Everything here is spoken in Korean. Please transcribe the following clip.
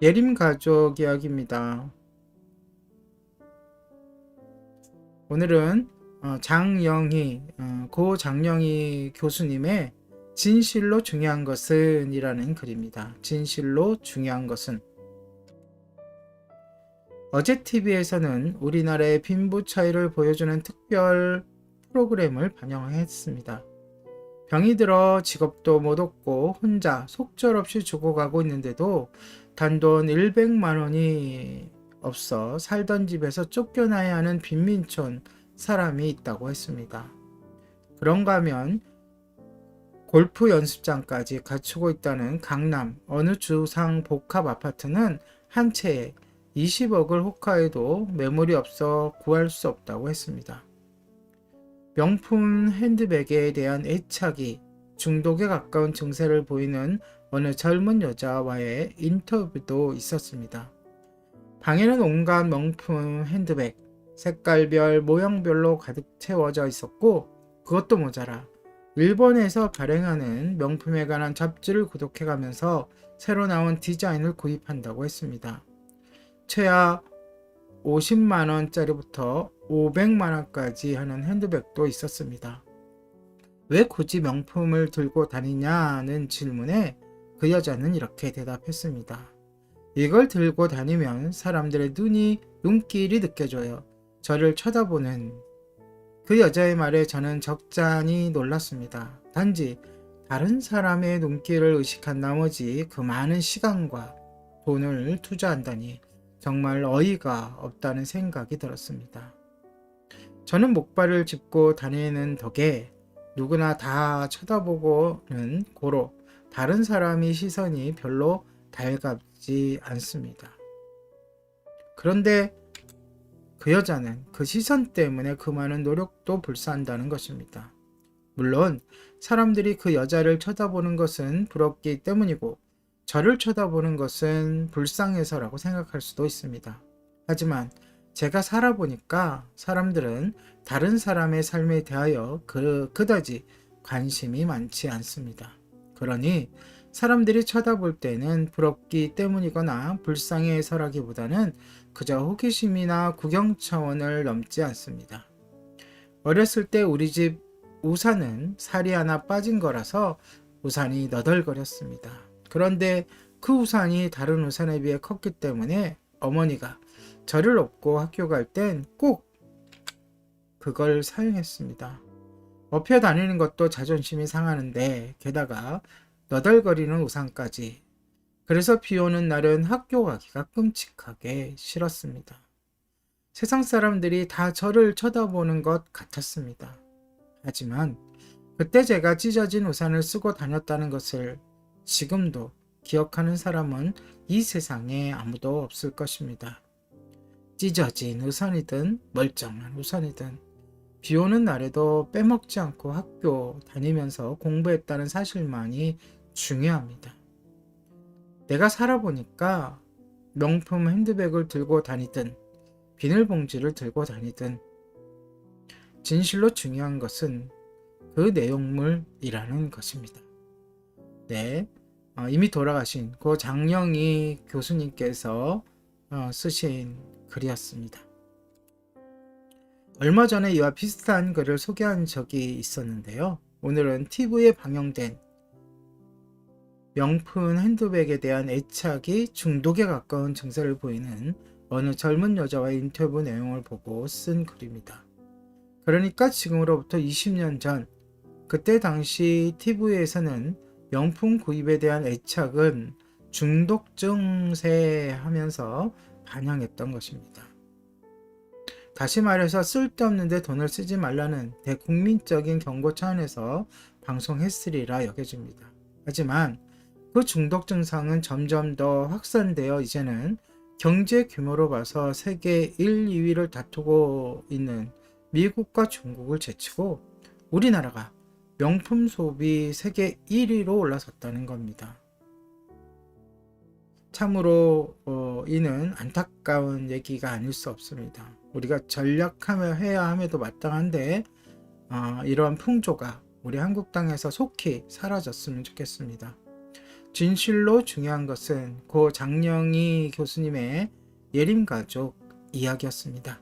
예림 가족 이야기입니다. 오늘은 어, 장영희, 어, 고 장영희 교수님의 진실로 중요한 것은 이라는 글입니다. 진실로 중요한 것은 어제 TV에서는 우리나라의 빈부 차이를 보여주는 특별 프로그램을 방영했습니다. 병이 들어 직업도 못 얻고 혼자 속절없이 죽어가고 있는데도 단돈 100만 원이 없어 살던 집에서 쫓겨나야 하는 빈민촌 사람이 있다고 했습니다. 그런가 하면 골프 연습장까지 갖추고 있다는 강남 어느 주상 복합 아파트는 한 채에 20억을 호가해도 매물이 없어 구할 수 없다고 했습니다. 명품 핸드백에 대한 애착이 중독에 가까운 증세를 보이는 어느 젊은 여자와의 인터뷰도 있었습니다. 방에는 온갖 명품 핸드백, 색깔별, 모양별로 가득 채워져 있었고 그것도 모자라 일본에서 발행하는 명품에 관한 잡지를 구독해가면서 새로 나온 디자인을 구입한다고 했습니다. 최하 50만원짜리부터 500만원까지 하는 핸드백도 있었습니다. 왜 굳이 명품을 들고 다니냐는 질문에 그 여자는 이렇게 대답했습니다. 이걸 들고 다니면 사람들의 눈이 눈길이 느껴져요. 저를 쳐다보는 그 여자의 말에 저는 적잖이 놀랐습니다. 단지 다른 사람의 눈길을 의식한 나머지 그 많은 시간과 돈을 투자한다니 정말 어이가 없다는 생각이 들었습니다. 저는 목발을 짚고 다니는 덕에 누구나 다 쳐다보고는 고로 다른 사람의 시선이 별로 달갑지 않습니다. 그런데 그 여자는 그 시선 때문에 그 많은 노력도 불사한다는 것입니다. 물론 사람들이 그 여자를 쳐다보는 것은 부럽기 때문이고 저를 쳐다보는 것은 불쌍해서라고 생각할 수도 있습니다. 하지만 제가 살아보니까 사람들은 다른 사람의 삶에 대하여 그, 그다지 관심이 많지 않습니다. 그러니 사람들이 쳐다볼 때는 부럽기 때문이거나 불쌍해서라기보다는 그저 호기심이나 구경 차원을 넘지 않습니다. 어렸을 때 우리 집 우산은 살이 하나 빠진 거라서 우산이 너덜거렸습니다. 그런데 그 우산이 다른 우산에 비해 컸기 때문에 어머니가 저를 업고 학교 갈 땐 꼭 그걸 사용했습니다. 업혀 다니는 것도 자존심이 상하는데 게다가 너덜거리는 우산까지. 그래서 비 오는 날은 학교 가기가 끔찍하게 싫었습니다. 세상 사람들이 다 저를 쳐다보는 것 같았습니다. 하지만 그때 제가 찢어진 우산을 쓰고 다녔다는 것을 지금도 기억하는 사람은 이 세상에 아무도 없을 것입니다. 찢어진 우산이든 멀쩡한 우산이든 비 오는 날에도 빼먹지 않고 학교 다니면서 공부했다는 사실만이 중요합니다. 내가 살아보니까 명품 핸드백을 들고 다니든 비닐봉지를 들고 다니든 진실로 중요한 것은 그 내용물이라는 것입니다. 네, 어, 이미 돌아가신 고 장영희 교수님께서 어, 쓰신 글이었습니다. 얼마 전에 이와 비슷한 글을 소개한 적이 있었는데요. 오늘은 TV에 방영된 명품 핸드백에 대한 애착이 중독에 가까운 증세를 보이는 어느 젊은 여자와의 인터뷰 내용을 보고 쓴 글입니다. 그러니까 지금으로부터 20년 전, 그때 당시 TV에서는 명품 구입에 대한 애착은 중독 증세 하면서 반영했던 것입니다. 다시 말해서 쓸데없는데 돈을 쓰지 말라는 대국민적인 경고 차원에서 방송했으리라 여겨집니다. 하지만 그 중독 증상은 점점 더 확산되어 이제는 경제 규모로 봐서 세계 1, 2위를 다투고 있는 미국과 중국을 제치고 우리나라가 명품 소비 세계 1위로 올라섰다는 겁니다. 참으로 어, 이는 안타까운 얘기가 아닐 수 없습니다. 우리가 전략하며 해야 함에도 마땅한데 어, 이러한 풍조가 우리 한국 땅에서 속히 사라졌으면 좋겠습니다. 진실로 중요한 것은 고 장영희 교수님의 예림 가족 이야기였습니다.